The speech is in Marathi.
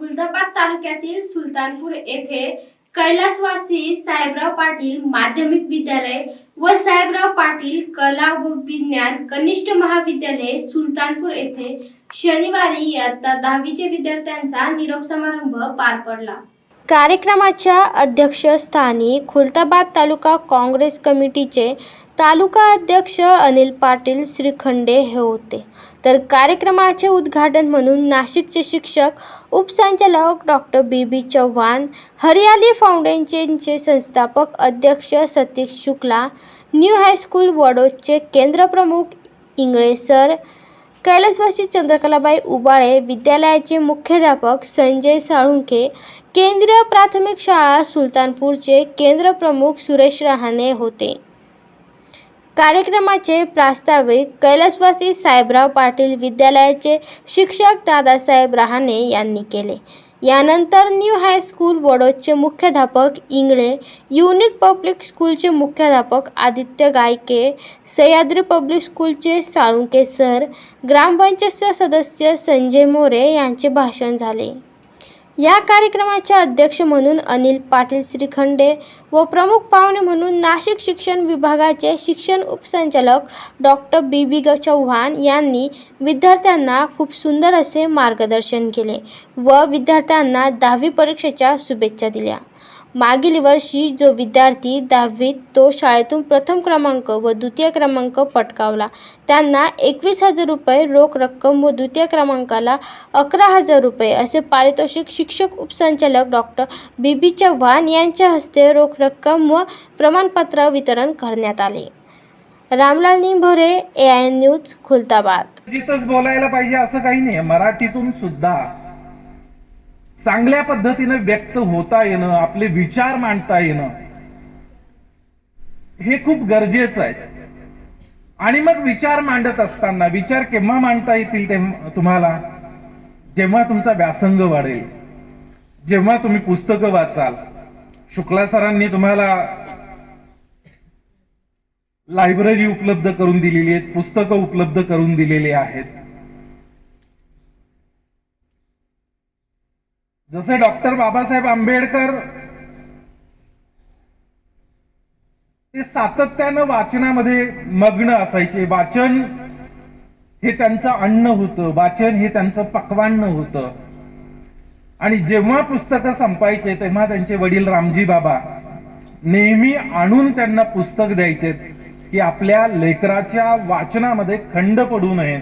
खुलताबाद तालुक्यातील सुलतानपूर येथे कैलासवासी साहेबराव पाटील माध्यमिक विद्यालय व साहेबराव पाटील कला व विज्ञान कनिष्ठ महाविद्यालय सुलतानपूर येथे शनिवारी इयत्ता दहावीचे विद्यार्थ्यांचा निरोप समारंभ पार पडला. कार्यक्रमाच्या अध्यक्षस्थानी खुलताबाद तालुका काँग्रेस कमिटीचे तालुका अध्यक्ष अनिल पाटील श्रीखंडे हे होते. तर कार्यक्रमाचे उद्घाटन म्हणून नाशिकचे शिक्षक उपसंचालक डॉक्टर बी बी चव्हाण हरियाली फाउंडेशनचे संस्थापक अध्यक्ष Satish Shukla New High School वडोदचे केंद्रप्रमुख इंगळे सर कैलासवासी चंद्रकलाबाई उबाळे विद्यालयाचे मुख्याध्यापक संजय साळुंखे केंद्रीय प्राथमिक शाळा सुलतानपूरचे केंद्रप्रमुख सुरेश रहाणे होते. कार्यक्रमाचे प्रास्ताविक कैलासवासी साहेबराव पाटील विद्यालयाचे शिक्षक दादासाहेब रहाणे यांनी केले. यानंतर न्यू हायस्कूल वडोदचे मुख्याध्यापक इंगळे युनिक पब्लिक स्कूलचे मुख्याध्यापक आदित्य गायके सह्याद्री पब्लिक स्कूलचे साळुंके सर ग्रामपंचायत सदस्य संजय मोरे यांचे भाषण झाले. या कार्यक्रमाचे अध्यक्ष म्हणून अनिल पाटील श्रीखंडे व प्रमुख पाहुणे म्हणून नाशिक शिक्षण विभागाचे शिक्षण उपसंचालक डॉक्टर बी बी ग चव्हाण यांनी विद्यार्थ्यांना खूप सुंदर असे मार्गदर्शन केले व विद्यार्थ्यांना दहावी परीक्षेच्या शुभेच्छा दिल्या. मागील वर्षी जो विद्यार्थी दहावीत तो शाळेतून प्रथम क्रमांक व द्वितीय क्रमांक पटकावला. त्यांना एकवीस हजार रुपये रोख रक्कम व द्वितीय क्रमांकाला अकरा हजार रुपये असे पारितोषिक शिक्षक उपसंचालक डॉक्टर बी बी चव्हाण यांच्या हस्ते रोख रक्कम व प्रमाणपत्र वितरण करण्यात आले. Ramlal Nimbhore A I News Khultabad. जिथंच बोलायला पाहिजे असं काही नाही मराठीतून सुद्धा. चांगल्या पद्धतीनं व्यक्त होता येणं आपले विचार मांडता येणं हे खूप गरजेचं आहे. आणि मग विचार मांडत असताना विचार केव्हा मांडता येतील ते तुम्हाला? जेव्हा तुमचा व्यासंग वाढेल जेव्हा तुम्ही पुस्तकं वाचाल शुक्ला सरांनी तुम्हाला लायब्ररी उपलब्ध करून दिलेली आहेत पुस्तकं उपलब्ध करून दिलेली आहेत. जसे डॉक्टर बाबासाहेब आंबेडकर ते सातत्यानं वाचनामध्ये मग्न असायचे. वाचन हे त्यांचं अन्न होतं. वाचन हे त्यांचं पक्वान्न होतं. आणि जेव्हा पुस्तकं संपायचे तेव्हा त्यांचे वडील रामजी बाबा नेहमी आणून त्यांना पुस्तक द्यायचे की आपल्या लेकराच्या वाचनामध्ये खंड पडू नये